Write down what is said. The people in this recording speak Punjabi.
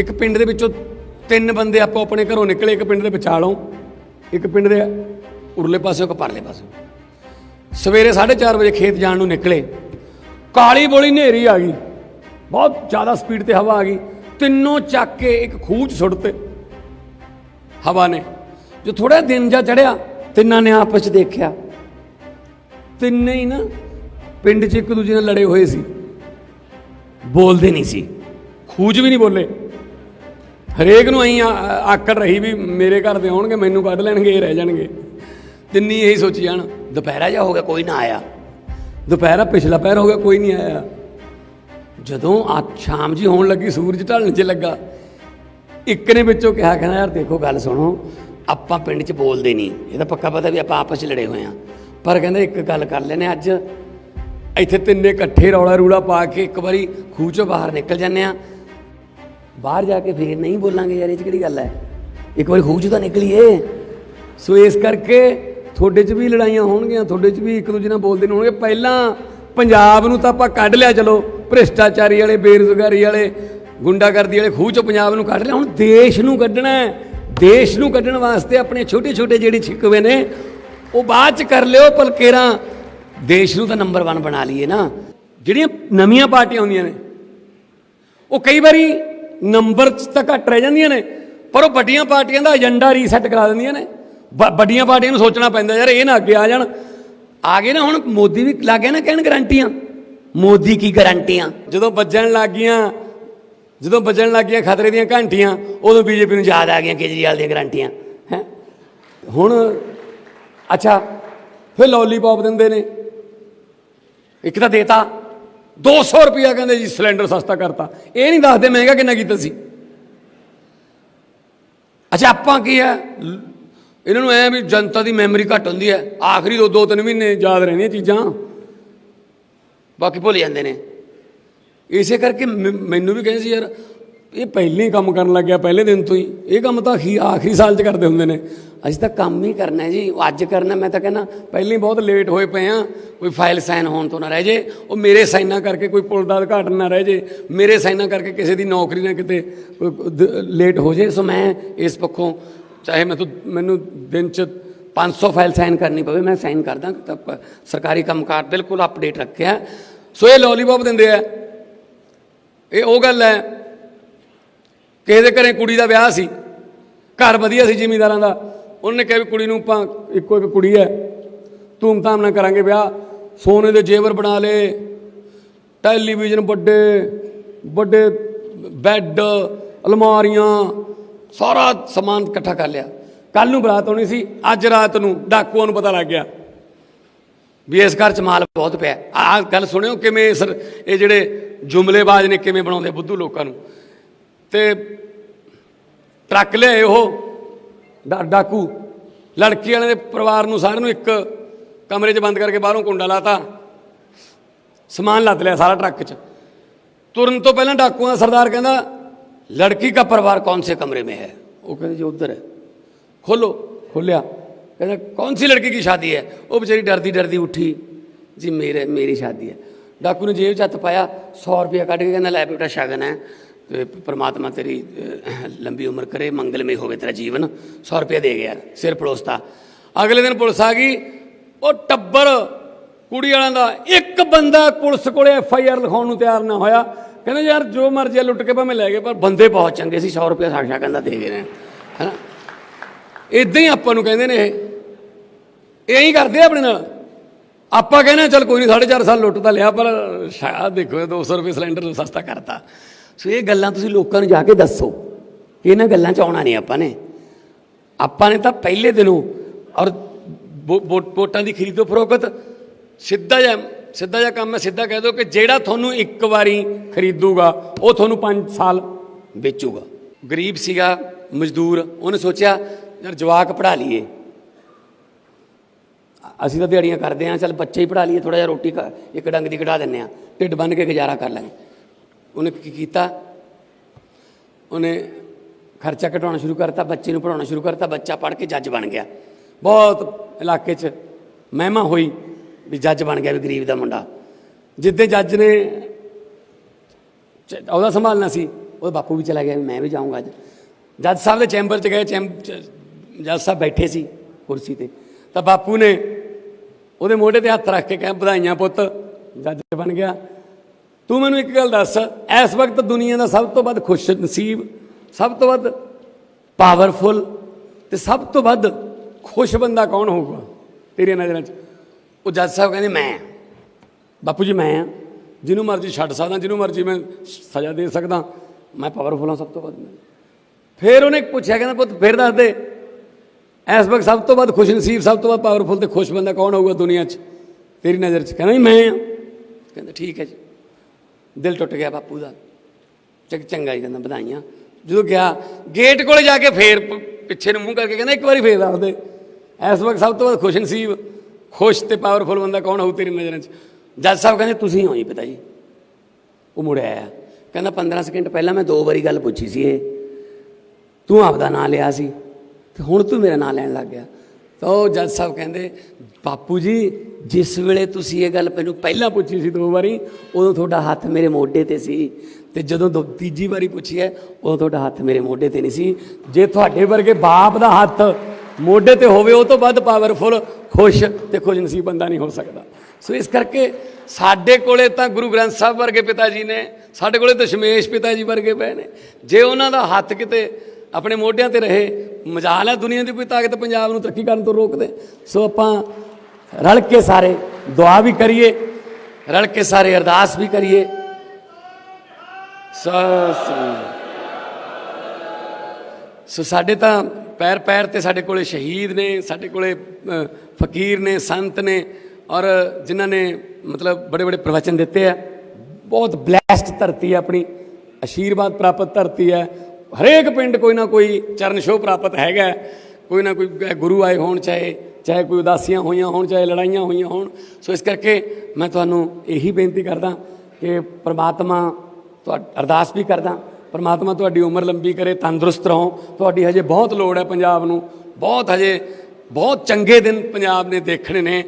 ਇੱਕ ਪਿੰਡ ਦੇ ਵਿੱਚੋਂ ਤਿੰਨ ਬੰਦੇ ਆਪੋ ਆਪਣੇ ਘਰੋਂ ਨਿਕਲੇ, ਇੱਕ ਪਿੰਡ ਦੇ ਵਿਚਾਲੋਂ, ਇੱਕ ਪਿੰਡ ਦੇ ਉਰਲੇ ਪਾਸੇ ਇੱਕ ਪਰਲੇ ਪਾਸੇ ਸਵੇਰੇ 4:30 ਵਜੇ ਖੇਤ ਜਾਣ ਨੂੰ ਨਿਕਲੇ। ਕਾਲੀ ਬੋਲੀ ਹਨੇਰੀ ਆ ਗਈ। ਬਹੁਤ ਜ਼ਿਆਦਾ ਸਪੀਡ ਤੇ ਹਵਾ ਆ ਗਈ। ਤਿੰਨੋਂ ਚੱਕ ਕੇ ਇੱਕ ਖੂਹ 'ਚ ਸੁੱਟਤੇ ਹਵਾ ਨੇ। ਜੋ ਥੋੜਾ ਦਿਨ ਜਾ ਚੜਿਆ ਤਿੰਨਾਂ ਨੇ ਆਪਸ 'ਚ ਦੇਖਿਆ। ਤਿੰਨੇ ਹੀ ਨਾ ਪਿੰਡ 'ਚ ਇੱਕ ਦੂਜੇ ਨਾਲ ਲੜੇ ਹੋਏ ਸੀ। ਬੋਲਦੇ ਨਹੀਂ ਸੀ। ਖੂਜ ਵੀ ਨਹੀਂ ਬੋਲੇ। ਹਰੇਕ ਨੂੰ ਐਂ ਆਕੜ ਰਹੀ ਵੀ ਮੇਰੇ ਘਰ ਦੇ ਆਉਣਗੇ, ਮੈਨੂੰ ਕੱਢ ਲੈਣਗੇ, ਇਹ ਰਹਿ ਜਾਣਗੇ। ਤਿੰਨੀ ਇਹੀ ਸੋਚੀ ਜਾਣ, ਦੁਪਹਿਰਾ ਜਾ ਹੋ ਗਿਆ, ਕੋਈ ਨਾ ਆਇਆ। ਦੁਪਹਿਰਾ ਪਿਛਲਾ ਪਹਿਰ ਹੋ ਗਿਆ, ਕੋਈ ਨਹੀਂ ਆਇਆ। ਜਦੋਂ ਆ ਸ਼ਾਮ ਜੀ ਹੋਣ ਲੱਗੀ, ਸੂਰਜ ਢਲਣ 'ਚ ਲੱਗਾ, ਇੱਕ ਨੇ ਵਿੱਚੋਂ ਕਿਹਾ, ਕਹਿੰਦਾ, ਯਾਰ ਦੇਖੋ, ਗੱਲ ਸੁਣੋ, ਆਪਾਂ ਪਿੰਡ 'ਚ ਬੋਲਦੇ ਨਹੀਂ। ਇਹਦਾ ਪੱਕਾ ਪਤਾ ਵੀ ਆਪਾਂ ਆਪਸ 'ਚ ਲੜੇ ਹੋਏ ਆ। ਪਰ ਕਹਿੰਦੇ, ਇੱਕ ਗੱਲ ਕਰ ਲੈਨੇ ਅੱਜ। ਇੱਥੇ ਤਿੰਨੇ ਇਕੱਠੇ ਰੌਲਾ ਰੂੜਾ ਪਾ ਕੇ ਇੱਕ ਵਾਰੀ ਖੂਹ 'ਚੋਂ ਬਾਹਰ ਨਿਕਲ ਜਾਂਦੇ ਆ। ਬਾਹਰ ਜਾ ਕੇ ਫੇਰ ਨਹੀਂ ਬੋਲਾਂਗੇ ਯਾਰ, ਇਹ 'ਚ ਕਿਹੜੀ ਗੱਲ ਹੈ? ਇੱਕ ਵਾਰੀ ਖੂਹ 'ਚ ਤਾਂ ਨਿਕਲੀਏ। ਸੋ ਇਸ ਕਰਕੇ ਤੁਹਾਡੇ 'ਚ ਵੀ ਲੜਾਈਆਂ ਹੋਣਗੀਆਂ, ਤੁਹਾਡੇ 'ਚ ਵੀ ਇੱਕ ਦੂਜੇ ਨਾਲ ਬੋਲਦੇ ਨਹੀਂ ਹੋਣਗੇ। ਪਹਿਲਾਂ ਪੰਜਾਬ ਨੂੰ ਤਾਂ ਆਪਾਂ ਕੱਢ ਲਿਆ, ਚਲੋ, ਭ੍ਰਿਸ਼ਟਾਚਾਰੀ ਵਾਲੇ, ਬੇਰੁਜ਼ਗਾਰੀ ਵਾਲੇ, ਗੁੰਡਾਗਰਦੀ ਵਾਲੇ ਖੂਹ 'ਚੋਂ ਪੰਜਾਬ ਨੂੰ ਕੱਢ ਲਿਆ। ਹੁਣ ਦੇਸ਼ ਨੂੰ ਕੱਢਣਾ ਹੈ। ਦੇਸ਼ ਨੂੰ ਕੱਢਣ ਵਾਸਤੇ ਆਪਣੇ ਛੋਟੇ ਛੋਟੇ ਜਿਹੜੇ ਛਿਕਵੇ ਨੇ, ਉਹ ਬਾਅਦ 'ਚ ਕਰ ਲਿਓ ਪਲਕੇਰਾਂ। ਦੇਸ਼ ਨੂੰ ਤਾਂ ਨੰਬਰ 1 ਬਣਾ ਲਈਏ ਨਾ। ਜਿਹੜੀਆਂ ਨਵੀਆਂ ਪਾਰਟੀਆਂ ਹੁੰਦੀਆਂ ਨੇ, ਉਹ ਕਈ ਵਾਰੀ ਨੰਬਰ 'ਚ ਤਾਂ ਘੱਟ ਰਹਿ ਜਾਂਦੀਆਂ ਨੇ, ਪਰ ਉਹ ਵੱਡੀਆਂ ਪਾਰਟੀਆਂ ਦਾ ਏਜੰਡਾ ਰੀਸੈਟ ਕਰਾ ਦਿੰਦੀਆਂ ਨੇ। ਵ- ਵੱਡੀਆਂ ਪਾਰਟੀਆਂ ਨੂੰ ਸੋਚਣਾ ਪੈਂਦਾ, ਯਾਰ ਇਹ ਨਾ ਅੱਗੇ ਆ ਜਾਣ। ਆ ਗਏ ਨਾ ਹੁਣ ਮੋਦੀ ਵੀ ਲੱਗ ਗਿਆ ਨਾ ਕਹਿਣ ਗਰੰਟੀਆਂ ਮੋਦੀ ਕੀ ਗਰੰਟੀਆਂ ਜਦੋਂ ਵੱਜਣ ਲੱਗ ਗਈਆਂ, ਜਦੋਂ ਵੱਜਣ ਲੱਗ ਗਈਆਂ ਖਤਰੇ ਦੀਆਂ ਘੰਟੀਆਂ, ਉਦੋਂ ਬੀਜੇਪੀ ਨੂੰ ਯਾਦ ਆ ਗਈਆਂ ਕੇਜਰੀਵਾਲ ਦੀਆਂ ਗਰੰਟੀਆਂ ਹੈ। ਹੁਣ, ਅੱਛਾ, ਫਿਰ ਲੋਲੀਪੌਪ ਦਿੰਦੇ ਨੇ। ਇੱਕ ਤਾਂ ਦੇਤਾ। 200 ਰੁਪਿਆ ਕਹਿੰਦੇ ਜੀ ਸਿਲੰਡਰ ਸਸਤਾ ਕਰਤਾ। ਇਹ ਨਹੀਂ ਦੱਸਦੇ ਮਹਿੰਗਾ ਕਿੰਨਾ ਕੀਤਾ ਸੀ। ਅੱਛਾ, ਆਪਾਂ ਕੀ ਹੈ? ਇਹਨਾਂ ਨੂੰ ਐ ਵੀ ਜਨਤਾ ਦੀ ਮੈਮਰੀ ਘੱਟ ਹੁੰਦੀ ਹੈ। ਆਖਰੀ ਦੋ ਦੋ, ਤਿੰਨ ਮਹੀਨੇ ਯਾਦ ਰਹਿੰਦੀਆਂ ਚੀਜ਼ਾਂ। ਬਾਕੀ ਭੁੱਲ ਜਾਂਦੇ ਨੇ। ਇਸੇ ਕਰਕੇ ਮੈਨੂੰ ਵੀ ਕਹਿੰਦੇ ਸੀ ਯਾਰ ਇਹ ਪਹਿਲੇ ਹੀ ਕੰਮ ਕਰਨ ਲੱਗਿਆ, ਪਹਿਲੇ ਦਿਨ ਤੋਂ ਹੀ। ਇਹ ਕੰਮ ਤਾਂ ਆਖੀ ਆਖਰੀ ਸਾਲ 'ਚ ਕਰਦੇ ਹੁੰਦੇ ਨੇ। ਅਸੀਂ ਤਾਂ ਕੰਮ ਹੀ ਕਰਨਾ ਹੈ ਜੀ। ਉਹ ਅੱਜ ਕਰਨਾ, ਮੈਂ ਤਾਂ ਕਹਿੰਦਾ, ਪਹਿਲੇ ਹੀ ਬਹੁਤ ਲੇਟ ਹੋਏ ਪਏ ਆ ਕੋਈ ਫਾਈਲ ਸਾਈਨ ਹੋਣ ਤੋਂ ਨਾ ਰਹਿ ਜੇ। ਉਹ ਮੇਰੇ ਸਾਈਨਾਂ ਕਰਕੇ ਕੋਈ ਪੁਲ ਦਾ ਉਦਘਾਟਨ ਨਾ ਰਹਿ ਜੇ। ਮੇਰੇ ਸਾਈਨਾਂ ਕਰਕੇ ਕਿਸੇ ਦੀ ਨੌਕਰੀ ਨਾ ਕਿਤੇ ਲੇਟ ਹੋ ਜੇ। ਸੋ ਮੈਂ ਇਸ ਪੱਖੋਂ, ਚਾਹੇ ਮੈਂ ਮੈਨੂੰ ਦਿਨ 'ਚ 500 ਫਾਈਲ ਸਾਈਨ ਕਰਨੀ ਪਵੇ, ਮੈਂ ਸਾਈਨ ਕਰਦਾ। ਤਾਂ ਪ- ਸਰਕਾਰੀ ਕੰਮਕਾਰ ਬਿਲਕੁਲ ਅਪਡੇਟ ਰੱਖਿਆ। ਸੋ ਇਹ ਲੋਲੀਪੌਪ ਦਿੰਦੇ ਆ। ਇਹ ਉਹ ਗੱਲ ਹੈ ਕਿਸੇ ਦੇ ਘਰੇ ਕੁੜੀ ਦਾ ਵਿਆਹ ਸੀ? ਘਰ ਵਧੀਆ ਸੀ ਜ਼ਿਮੀਂਦਾਰਾਂ ਦਾ। ਉਹਨੇ ਕਿਹਾ ਵੀ ਕੁੜੀ ਨੂੰ ਆਪਾਂ ਇੱਕੋ ਇੱਕ ਕੁੜੀ ਹੈ। ਧੂਮ ਧਾਮ ਨਾਲ ਕਰਾਂਗੇ ਵਿਆਹ। ਸੋਨੇ ਦੇ ਜੇਵਰ ਬਣਾ ਲਏ। ਟੈਲੀਵਿਜ਼ਨ ਵੱਡੇ ਵੱਡੇ ਬੈੱਡ, ਅਲਮਾਰੀਆਂ, ਸਾਰਾ ਸਮਾਨ ਇਕੱਠਾ ਕਰ ਲਿਆ। ਕੱਲ ਨੂੰ ਬਰਾਤ ਹੋਣੀ ਸੀ। ਅੱਜ ਰਾਤ ਨੂੰ ਡਾਕੂਆਂ ਨੂੰ ਪਤਾ ਲੱਗ ਗਿਆ ਵੀ ਇਸ ਘਰ ਚ ਮਾਲ ਬਹੁਤ ਪਿਆ। ਆਹ ਗੱਲ ਸੁਣਿਓ ਕਿਵੇਂ ਸਰ, ਇਹ ਜਿਹੜੇ ਜੁਮਲੇਬਾਜ਼ ਨੇ ਕਿਵੇਂ ਬਣਾਉਂਦੇ ਬੁੱਧੂ ਲੋਕਾਂ ਨੂੰ। ਤੇ ਟਰੱਕ ਲਿਆਏ ਉਹ, ਡਾਕੂ ਲੜਕੀ ਵਾਲੇ ਦੇ ਪਰਿਵਾਰ ਨੂੰ ਸਾਰਿਆਂ ਨੂੰ ਇੱਕ ਕਮਰੇ 'ਚ ਬੰਦ ਕਰਕੇ ਬਾਹਰੋਂ ਕੁੰਡਾ ਲਾਤਾ। ਸਮਾਨ ਲੱਦ ਲਿਆ ਸਾਰਾ ਟਰੱਕ 'ਚ। ਤੁਰਨ ਤੋਂ ਪਹਿਲਾਂ ਡਾਕੂਆਂ ਸਰਦਾਰ ਕਹਿੰਦਾ, ਲੜਕੀ ਦਾ ਪਰਿਵਾਰ ਕੌਣ ਸੇ ਕਮਰੇ ਮੇ ਹੈ? ਉਹ ਕਹਿੰਦੇ, ਜੀ ਉਧਰ ਹੈ। ਖੋਲੋ, ਖੋਲਿਆ। ਕਹਿੰਦਾ, ਕੌਣ ਸੀ ਲੜਕੀ ਦੀ ਸ਼ਾਦੀ ਹੈ? ਉਹ ਵਿਚਾਰੀ ਡਰਦੀ ਡਰਦੀ ਉੱਠੀ। ਜੀ, ਮੇਰੇ, ਮੇਰੀ ਸ਼ਾਦੀ ਹੈ। ਡਾਕੂ ਨੇ ਜੇਬ 'ਚ ਪਾਇਆ 100 ਰੁਪਏ ਕੱਢ ਕੇ ਕਹਿੰਦਾ, ਲੈ ਬੇਟਾ, ਸ਼ਗਨ ਹੈ। ਤੇ ਪ੍ਰਮਾਤਮਾ ਤੇਰੀ ਲੰਬੀ ਉਮਰ ਕਰੇ ਮੰਗਲਮਈ ਹੋਵੇ ਤੇਰਾ ਜੀਵਨ। 100 ਰੁਪਇਆ ਦੇ ਗਿਆ ਸਿਰ ਪੜੋਸਤਾ ਅਗਲੇ ਦਿਨ ਪੁਲਿਸ ਆ ਗਈ ਉਹ ਟੱਬਰ ਕੁੜੀ ਵਾਲਿਆਂ ਦਾ ਇੱਕ ਬੰਦਾ ਪੁਲਿਸ ਕੋਲੇ ਐਫ ਆਈ ਆਰ ਲਿਖਾਉਣ ਨੂੰ ਤਿਆਰ ਨਾ ਹੋਇਆ। ਕਹਿੰਦੇ ਯਾਰ ਜੋ ਮਰਜ਼ੀ ਲੁੱਟ ਕੇ ਭਾਵੇਂ ਲੈ ਗਏ ਪਰ ਬੰਦੇ ਬਹੁਤ ਚੰਗੇ ਸੀ 100 ਰੁਪਇਆ ਸਾਖਸ਼ਾ ਕਹਿੰਦਾ ਦੇ ਗਏ ਨੇ ਹੈਨਾ? ਇਦਾਂ ਹੀ ਆਪਾਂ ਨੂੰ ਕਹਿੰਦੇ ਨੇ ਇਹ। ਇਹੀ ਕਰਦੇ ਆਪਣੇ ਨਾਲ। ਆਪਾਂ ਕਹਿੰਦੇ ਹਾਂ, ਚੱਲ ਕੋਈ ਨਹੀਂ 4.5 ਸਾਲ ਲੁੱਟ ਤਾਂ ਲਿਆ ਪਰ ਸ਼ਾਇਦ ਦੇਖੋ 200 ਰੁਪਏ ਸਿਲੰਡਰ ਸਸਤਾ ਕਰਤਾ। ਸੋ ਇਹ ਗੱਲਾਂ ਤੁਸੀਂ ਲੋਕਾਂ ਨੂੰ ਜਾ ਕੇ ਦੱਸੋ ਇਹਨਾਂ ਗੱਲਾਂ 'ਚ ਆਉਣਾ ਨਹੀਂ ਆਪਾਂ ਨੇ। ਆਪਾਂ ਨੇ ਤਾਂ ਪਹਿਲੇ ਦਿਨੋਂ ਔਰ ਵੋ- ਵੋਟਾਂ ਦੀ ਖਰੀਦੋ ਫਰੋਖਤ ਸਿੱਧਾ ਜਿਹਾ ਸਿੱਧਾ ਜਿਹਾ ਕੰਮ ਹੈ, ਸਿੱਧਾ ਕਹਿ ਦਿਓ ਕਿ ਜਿਹੜਾ ਤੁਹਾਨੂੰ ਇੱਕ ਵਾਰੀ ਖਰੀਦੂਗਾ, ਉਹ ਤੁਹਾਨੂੰ 5 ਸਾਲ ਵੇਚੂਗਾ। ਗਰੀਬ ਸੀਗਾ, ਮਜ਼ਦੂਰ, ਉਹਨੇ ਸੋਚਿਆ, ਯਾਰ ਜਵਾਕ ਪੜਾ ਲਈਏ। ਅਸੀਂ ਤਾਂ ਦਿਹਾੜੀਆਂ ਕਰਦੇ ਆਂ, ਚੱਲ ਬੱਚੇ ਹੀ ਪੜਾ ਲਈਏ ਥੋੜਾ ਜਿਹਾ ਰੋਟੀ ਖਾ- ਇੱਕ ਡੰਗ ਦੀ ਕਢਾ ਦਿੰਨੇ ਆ, ਢਿੱਡ ਬੰਨ ਕੇ ਗੁਜ਼ਾਰਾ ਕਰ ਲਾਂਗੇ। ਉਹਨੇ ਕੀ ਕੀਤਾ? ਉਹਨੇ ਖਰਚਾ ਘਟਾਉਣਾ ਸ਼ੁਰੂ ਕਰਤਾ, ਬੱਚੇ ਨੂੰ ਪੜਾਉਣਾ ਸ਼ੁਰੂ ਕਰਤਾ, ਬੱਚਾ ਪੜ੍ਹ ਕੇ ਜੱਜ ਬਣ ਗਿਆ। ਬਹੁਤ ਇਲਾਕੇ 'ਚ ਮਹਿਮਾ ਹੋਈ ਵੀ ਜੱਜ ਬਣ ਗਿਆ ਵੀ ਗਰੀਬ ਦਾ ਮੁੰਡਾ। ਜਿੱਦੇ ਜੱਜ ਨੇ ਉਹਦਾ ਸੰਭਾਲਣਾ ਸੀ ਉਹ ਬਾਪੂ ਵੀ ਚਲਾ ਗਿਆ ਵੀ ਮੈਂ ਵੀ ਜਾਊਂਗਾ ਅੱਜ। ਜੱਜ ਸਾਹਿਬ ਦੇ ਚੈਂਬਰ 'ਚ ਗਏ, ਚੈਂਬ ਜੱਜ ਸਾਹਿਬ ਬੈਠੇ ਸੀ ਕੁਰਸੀ ਤੇ। ਤਾਂ ਬਾਪੂ ਨੇ ਉਹਦੇ ਮੋਢੇ ਤੇ ਹੱਥ ਰੱਖ ਕੇ ਕਹਿ, ਵਧਾਈਆਂ ਪੁੱਤ, ਜੱਜ ਬਣ ਗਿਆ। ਤੂੰ ਮੈਨੂੰ ਇੱਕ ਗੱਲ ਦੱਸ, ਇਸ ਵਕਤ ਦੁਨੀਆ ਦਾ ਸਭ ਤੋਂ ਵੱਧ ਖੁਸ਼ ਨਸੀਬ ਸਭ ਤੋਂ ਵੱਧ ਪਾਵਰਫੁਲ ਤੇ ਸਭ ਤੋਂ ਵੱਧ ਖੁਸ਼ ਬੰਦਾ ਕੌਣ ਹੋਊਗਾ? ਤੇਰੀਆਂ ਨਜ਼ਰਾਂ 'ਚ। ਉਹ ਜੱਜ ਸਾਹਿਬ ਕਹਿੰਦੇ, ਮੈਂ ਬਾਪੂ ਜੀ, ਮੈਂ ਆ ਜਿਹਨੂੰ ਮਰਜ਼ੀ ਛੱਡ ਸਕਦਾ, ਜਿਹਨੂੰ ਮਰਜ਼ੀ ਮੈਂ ਸਜ਼ਾ ਦੇ ਸਕਦਾ, ਮੈਂ ਪਾਵਰਫੁਲ ਹਾਂ ਸਭ ਤੋਂ ਵੱਧ ਮੈਂ। ਫਿਰ ਉਹਨੇ ਪੁੱਛਿਆ, ਕਹਿੰਦਾ, ਪੁੱਤ, ਫਿਰ ਦੱਸ ਦੇ। ਇਸ ਵਕਤ ਸਭ ਤੋਂ ਵੱਧ ਖੁਸ਼ ਨਸੀਬ ਸਭ ਤੋਂ ਵੱਧ ਪਾਵਰਫੁਲ ਤੇ ਖੁਸ਼ ਬੰਦਾ ਕੌਣ ਹੋਊਗਾ ਦੁਨੀਆ 'ਚ? ਤੇਰੀ ਨਜ਼ਰ 'ਚ। ਕਹਿੰਦਾ ਜੀ ਮੈਂ ਆ ਕਹਿੰਦਾ, ਠੀਕ ਹੈ ਜੀ। ਦਿਲ ਟੁੱਟ ਗਿਆ ਬਾਪੂ ਦਾ। ਚੱਕ ਚੰਗਾ ਹੀ ਕਹਿੰਦਾ, ਵਧਾਈਆਂ। ਜਦੋਂ ਗਿਆ ਗੇਟ ਕੋਲੇ ਜਾ ਕੇ ਫੇਰ ਪਿੱਛੇ ਨੂੰ ਮੂੰਹ ਕਰਕੇ ਕਹਿੰਦਾ, ਇੱਕ ਵਾਰੀ ਫੇਰ ਦੱਸ ਦੇ ਇਸ ਵਕਤ ਸਭ ਤੋਂ ਵੱਧ ਖੁਸ਼ ਨਸੀਬ, ਖੁਸ਼ ਤੇ ਪਾਵਰਫੁਲ ਬੰਦਾ ਕੌਣ ਹੋਊ ਤੇਰੀ ਨਜ਼ਰਾਂ 'ਚ? ਜੱਜ ਸਾਹਿਬ ਕਹਿੰਦੇ, ਤੁਸੀਂ ਹੋ ਜੀ ਪਿਤਾ ਜੀ। ਉਹ ਮੁੜ ਆਇਆ। ਕਹਿੰਦਾ 15 ਸਕਿੰਟ ਪਹਿਲਾਂ ਮੈਂ ਦੋ ਵਾਰੀ ਗੱਲ ਪੁੱਛੀ ਸੀ ਇਹ। ਤੂੰ ਆਪਦਾ ਨਾਂ ਲਿਆ ਸੀ। ਤੇ ਹੁਣ ਤੂੰ ਮੇਰਾ ਨਾਂ ਲੈਣ ਲੱਗ ਗਿਆ। ਤਾਂ ਉਹ ਜੱਜ ਸਾਹਿਬ ਕਹਿੰਦੇ, ਬਾਪੂ ਜੀ, ਜਿਸ ਵੇਲੇ ਤੁਸੀਂ ਇਹ ਗੱਲ ਮੈਨੂੰ ਪਹਿਲਾਂ ਪੁੱਛੀ ਸੀ ਦੋ ਵਾਰੀ, ਉਦੋਂ ਤੁਹਾਡਾ ਹੱਥ ਮੇਰੇ ਮੋਢੇ ਤੇ ਸੀ। ਤੇ ਜਦੋਂ ਦੋ ਤੀਜੀ ਵਾਰੀ ਪੁੱਛੀ ਹੈ, ਉਦੋਂ ਤੁਹਾਡਾ ਹੱਥ ਮੇਰੇ ਮੋਢੇ ਤੇ ਨਹੀਂ ਸੀ। ਜੇ ਤੁਹਾਡੇ ਵਰਗੇ ਬਾਪ ਦਾ ਹੱਥ ਮੋਢੇ ਤੇ ਹੋਵੇ, ਉਹ ਤੋਂ ਵੱਧ ਪਾਵਰਫੁਲ ਖੁਸ਼ ਤੇ ਖੁਸ਼ਨਸੀਬ ਬੰਦਾ ਨਹੀਂ ਹੋ ਸਕਦਾ। ਸੋ ਇਸ ਕਰਕੇ ਸਾਡੇ ਕੋਲੇ ਤਾਂ ਗੁਰੂ ਗ੍ਰੰਥ ਸਾਹਿਬ ਵਰਗੇ ਪਿਤਾ ਜੀ ਨੇ, ਸਾਡੇ ਕੋਲੇ ਤਾਂ ਸ਼ਮੇਸ਼ ਪਿਤਾ ਜੀ ਵਰਗੇ ਪਏ ਨੇ। ਜੇ ਉਹਨਾਂ ਦਾ ਹੱਥ ਕਿਤੇ ਆਪਣੇ ਮੋਢਿਆਂ ਤੇ ਰਹੇ। ਮਜਾਲ ਹੈ ਦੁਨੀਆ ਦੀ, ਕੋਈ ਤਾਕਤ ਪੰਜਾਬ ਨੂੰ ਤਰੱਕੀ ਕਰਨ ਤੋਂ ਰੋਕਦੇ। ਸੋ ਆਪਾਂ ਰਲ ਕੇ ਸਾਰੇ ਦੁਆ ਵੀ ਕਰੀਏ, ਰਲ ਕੇ ਸਾਰੇ ਅਰਦਾਸ ਵੀ ਕਰੀਏ। ਸੋ ਸਾਡੇ ਤਾਂ ਪੈਰ ਪੈਰ ਤੇ ਸਾਡੇ ਕੋਲੇ ਸ਼ਹੀਦ ਨੇ, ਸਾਡੇ ਕੋਲੇ ਫਕੀਰ ਨੇ, ਸੰਤ ਨੇ ਔਰ ਜਿਨ੍ਹਾਂ ਨੇ ਮਤਲਬ ਬੜੇ ਬੜੇ ਪ੍ਰਵਚਨ ਦਿੱਤੇ ਆ। ਬਹੁਤ ਬਲੈਸਟ ਧਰਤੀ ਹੈ ਆਪਣੀ ਆਸ਼ੀਰਵਾਦ ਪ੍ਰਾਪਤ ਧਰਤੀ ਹੈ ਹਰੇਕ ਪਿੰਡ ਕੋਈ ਨਾ ਕੋਈ ਚਰਨ ਛੋਹ ਪ੍ਰਾਪਤ ਹੈਗਾ ਕੋਈ ਨਾ ਕੋਈ ਗੁਰੂ ਆਏ ਹੋਣ, ਚਾਹੇ ਚਾਹੇ ਕੋਈ ਉਦਾਸੀਆਂ ਹੋਈਆਂ ਹੋਣ, ਚਾਹੇ ਲੜਾਈਆਂ ਹੋਈਆਂ ਹੋਣ। ਸੋ ਇਸ ਕਰਕੇ ਮੈਂ ਤੁਹਾਨੂੰ ਇਹੀ ਬੇਨਤੀ ਕਰਦਾ ਕਿ ਪ੍ਰਮਾਤਮਾ ਤੁਹਾ, ਅਰਦਾਸ ਵੀ ਕਰਦਾ, ਪਰਮਾਤਮਾ ਤੁਹਾਡੀ ਉਮਰ ਲੰਬੀ ਕਰੇ, ਤੰਦਰੁਸਤ ਰਹੋ। ਤੁਹਾਡੀ ਹਜੇ ਬਹੁਤ ਲੋੜ ਹੈ ਪੰਜਾਬ ਨੂੰ। ਬਹੁਤ ਹਜੇ, ਬਹੁਤ ਚੰਗੇ ਦਿਨ ਪੰਜਾਬ ਨੇ ਦੇਖਣੇ ਨੇ।